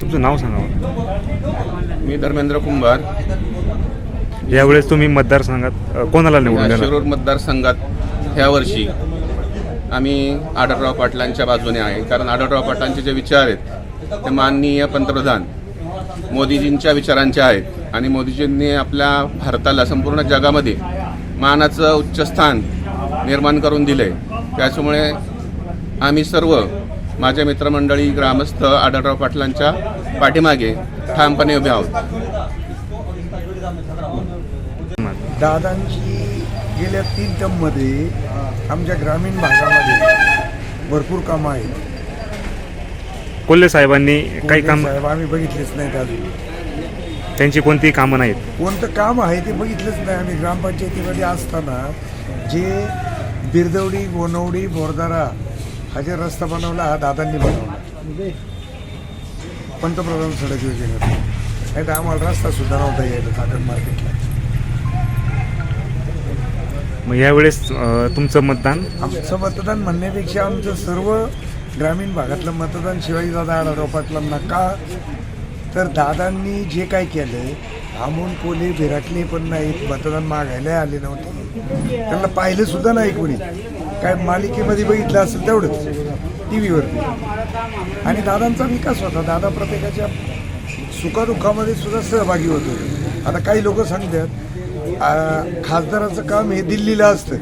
तुमचं नाव सांगा मी धर्मेंद्र कुंभार. यावेळेस तुम्ही मतदारसंघात कोणाला निवडून देणार? शिरूर मतदारसंघात ह्या वर्षी आम्ही आढळराव पाटलांच्या बाजूने आहे. कारण आढळराव पाटलांचे जे विचार आहेत ते माननीय पंतप्रधान मोदीजींच्या विचारांचे आहेत. आणि मोदीजींनी आपल्या भारताला संपूर्ण जगामध्ये मानाचं उच्चस्थान निर्माण करून दिलं आहे त्याच्यामुळे आम्ही सर्व माझ्या मित्रमंडळी ग्रामस्थ आढळराव पाटलांच्या पाठीमागे ठामपणे उभे आहोत. दादांची गेल्या तीन टर्ममध्ये आमच्या ग्रामीण भागामध्ये भरपूर कामं आहेत. कोल्हे साहेबांनी काही काम साहेब आम्ही बघितलेच नाहीत अजून. त्यांची कोणतीही कामं नाहीत. कोणतं काम आहे ते बघितलंच नाही आम्ही. ग्रामपंचायतीमध्ये असताना जे बिरदवडी गोनवडी बोरदारा हा जे रस्ता बनवला हा दादांनी बनवला. पंतप्रधान सडक योजनेत. नाही तर आम्हाला रस्ता सुद्धा नव्हता यायला कागद मार्केटला. मग यावेळेस अ, तुमचं मतदान? आमचं मतदान म्हणण्यापेक्षा आमचं सर्व ग्रामीण भागातलं मतदान शिवाजीदादा आढळराव पाटलांना का तर दादांनी जे काय केलं अमोल कोले बिराटले पण नाहीत मतदान मागायला आले नव्हते. त्यांना पाहिलं सुद्धा नाही कोणी. काय मालिकेमध्ये बघितलं असेल तेवढंच टी व्हीवरती आणि दादांचा विकास होता. दादा प्रत्येकाच्या सुखादुःखामध्ये सुद्धा सहभागी होतो. आता काही लोक सांगतात खासदाराचं काम हे दिल्लीला असतं.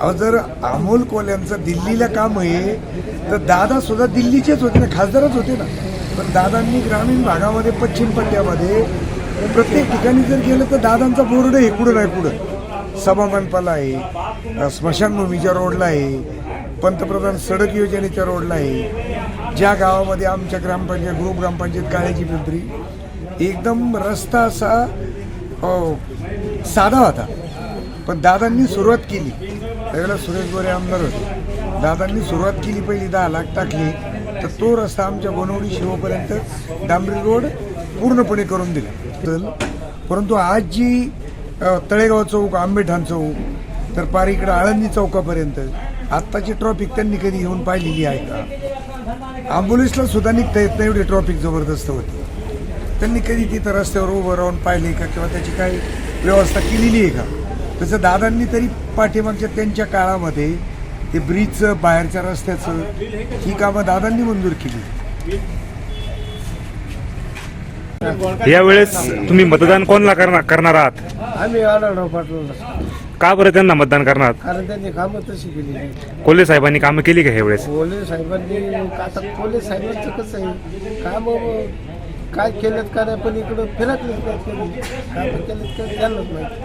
अहो जर अमोल कोल्यांचं दिल्लीला काम आहे तर दादा सुद्धा दिल्लीचेच होते ना खासदारच होते ना. पण दादांनी ग्रामीण भागामध्ये पश्चिम पट्ट्यामध्ये प्रत्येक ठिकाणी जर गेलं तर दादांचा बोर्ड आहे कुठं नाही कुठं सभामंडपाला आहे स्मशानभूमीच्या रोडला आहे पंतप्रधान सडक योजनेच्या रोडला आहे. ज्या गावामध्ये आमच्या ग्रामपंचायत ग्रुप ग्रामपंचायत काळ्याची पिंपरी एकदम रस्ता असा साधा होता. पण दादांनी सुरुवात केली. त्यावेळेला सुरेश गोरे आमदार होते. दादांनी सुरुवात केली पहिली दहा लाख टाकली तर तो रस्ता आमच्या गोनवडी शिवपर्यंत डांबरी रोड पूर्णपणे करून दिला. तर परंतु आज जी तळेगाव चौक आंबेठाण चौक तर पार इकडं आळंदी चौकापर्यंत. आत्ताची ट्रॉफिक त्यांनी कधी येऊन पाहिलेली आहे का? ॲम्ब्युलन्सला सुद्धा निघता येत नाही एवढी ट्रॉफिक जबरदस्त होती. त्यांनी कधी तिथं रस्त्यावर उभं राहून पाहिले का? किंवा त्याची काही व्यवस्था केलेली आहे का? तसं दादांनी तरी पाठीमागच्या त्यांच्या काळामध्ये ते ब्रिजचं बाहेरच्या रस्त्याचं ही कामं दादांनी मंजूर केली. यावेळेस तुम्ही मतदान कोणाला करणार करणार आहात? आम्ही आढळराव पाटलांना का बरं त्यांना मतदान करणार आहात? कारण त्यांनी कामं तशी केली नाही. कोल्हे साहेबांनी कामं केली का यावेळेस? कोले साहेबांनी आता कोले साहेबांचं कसं आहे? काम काय केलेत का नाही पण इकडं फिरकलेत केली कामं केलेत का त्यांनाच माहिती.